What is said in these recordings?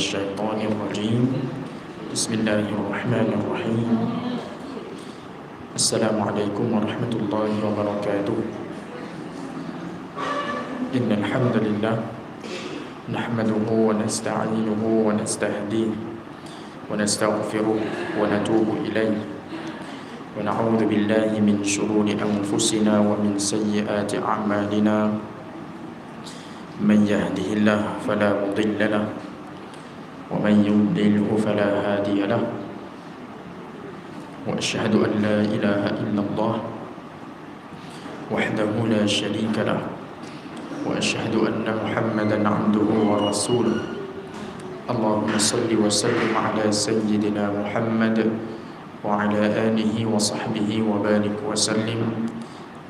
الشيطان الرجيم. بسم الله الرحمن الرحيم. السلام عليكم ورحمة الله وبركاته. إن الحمد لله نحمده ونستعينه ونستهديه ونستغفره ونتوب إليه. ونعوذ بالله من شرور أنفسنا ومن سيئات أعمالنا. من يهده الله فلا مضل له ومن يضلله فلا هادي له. وأشهد أن لا إله إلا الله وحده لا شريك له وأشهد أن محمدا عبده ورسوله. اللهم صل وسلم على سيدنا محمد وعلى آله وصحبه وبارك وسلم.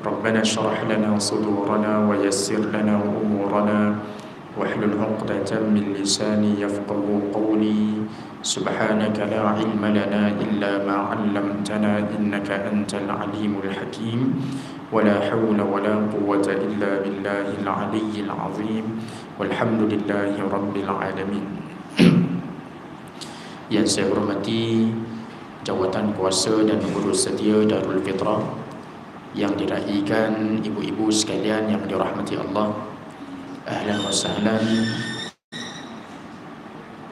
ربنا اشرح لنا صدورنا ويسر لنا أمورنا واحلل عقدة من لساني يفقه قولي. سبحانك لا علم لنا إلا ما علمتنا إنك أنت العليم الحكيم. ولا حول ولا قوة إلا بالله العلي العظيم. والحمد لله رب العالمين. Yang saya hormati jawatan kuasa dan Fitrah yang diraihkan ibu-ibu sekalian yang dirahmati Allah. Ahlan wa sahlan.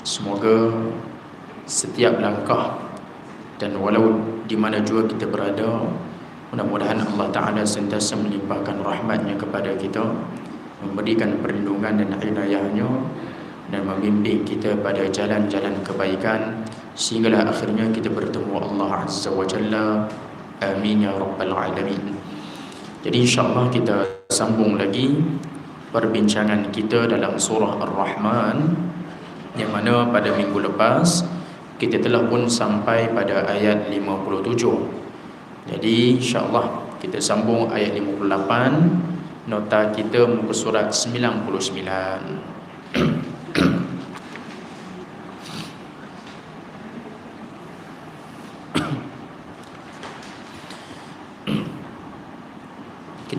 Semoga setiap langkah dan walau di mana juga kita berada mudah-mudahan Allah Ta'ala sentiasa melimpahkan rahmatnya kepada kita memberikan perlindungan dan inayahnya dan membimbing kita pada jalan-jalan kebaikan sehinggalah akhirnya kita bertemu Allah Azza wa Jalla amin ya rabbal alamin. Jadi insyaAllah kita sambung lagi perbincangan kita dalam surah Ar-Rahman yang mana pada minggu lepas kita telah pun sampai pada ayat 57 jadi insyaAllah kita sambung ayat 58 nota kita muka surat 99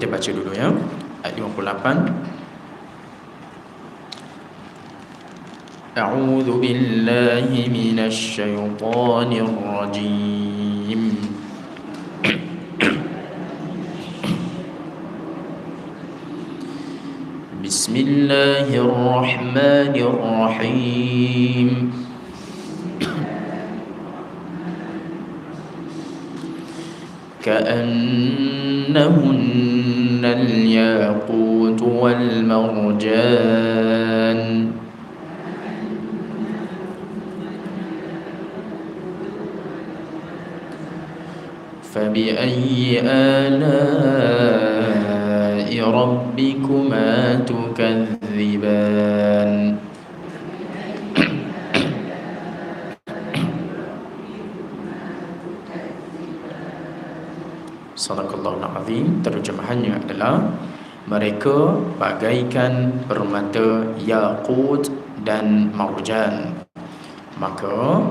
kita baca dulu ya. Ayat 58 أعوذ بالله من الشيطان الرجيم بسم الله الرحمن الرحيم كأنهن الياقوت والمرجان. فبأي آلاء ربكما تكذبان؟ Sadaqallahul Azim Terjemahannya adalah Mereka bagaikan permata Yaqut dan Marjan Maka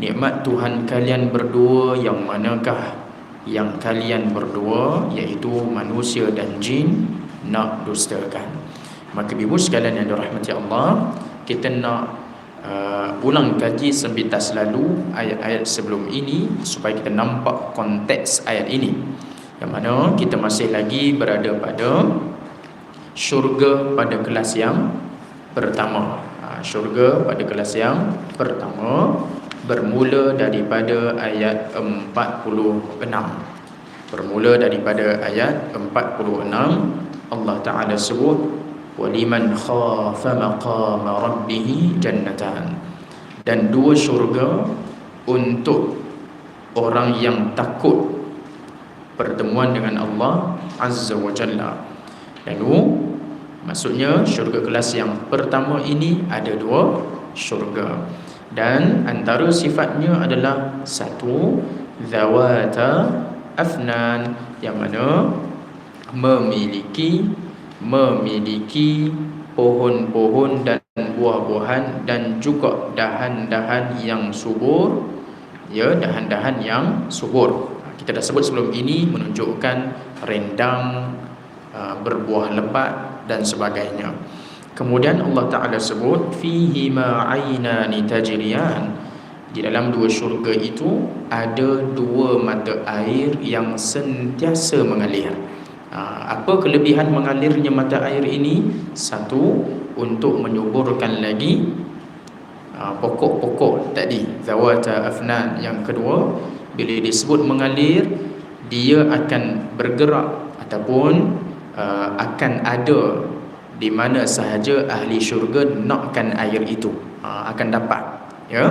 Nikmat Tuhan kalian berdua Yang manakah yang kalian berdua iaitu manusia dan jin nak dustakan. Maka ibu sekalian yang dirahmati Allah, kita nak uh, ulang kaji sepintas lalu ayat-ayat sebelum ini supaya kita nampak konteks ayat ini. Yang mana kita masih lagi berada pada syurga pada kelas yang pertama. Uh, syurga pada kelas yang pertama bermula daripada ayat 46 bermula daripada ayat 46 Allah Taala sebut waliman khafa maqama rabbih jannatan. Dan dua syurga untuk orang yang takut pertemuan dengan Allah Azza wa Jalla. Lalu maksudnya syurga kelas yang pertama ini ada dua syurga. Dan antara sifatnya adalah satu zawata afnan yang mana memiliki memiliki pohon-pohon dan buah-buahan dan juga dahan-dahan yang subur. Ya dahan-dahan yang subur. Kita dah sebut sebelum ini menunjukkan rendang uh, berbuah lebat dan sebagainya. Kemudian Allah Taala sebut fihi ma aynani tajriyan. Di dalam dua syurga itu ada dua mata air yang sentiasa mengalir ha, apa kelebihan mengalirnya mata air ini? Satu untuk menyuburkan lagi ha, pokok-pokok tadi zawata afnan. Yang kedua bila disebut mengalir dia akan bergerak ataupun uh, akan ada di mana sahaja ahli syurga nakkan air itu. Akan dapat ya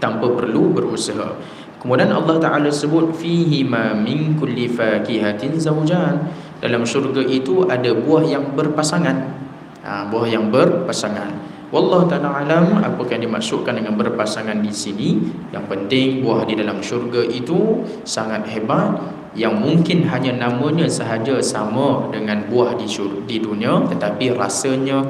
tanpa perlu berusaha. Kemudian Allah Taala sebut fihi ma min kulli fakihatin zawjan. Dalam syurga itu ada buah yang berpasangan. Ha, buah yang berpasangan. Wallahu taala alam apakah yang dimaksudkan dengan berpasangan di sini? Yang penting buah di dalam syurga itu sangat hebat yang mungkin hanya namanya sahaja sama dengan buah di syurga di dunia tetapi rasanya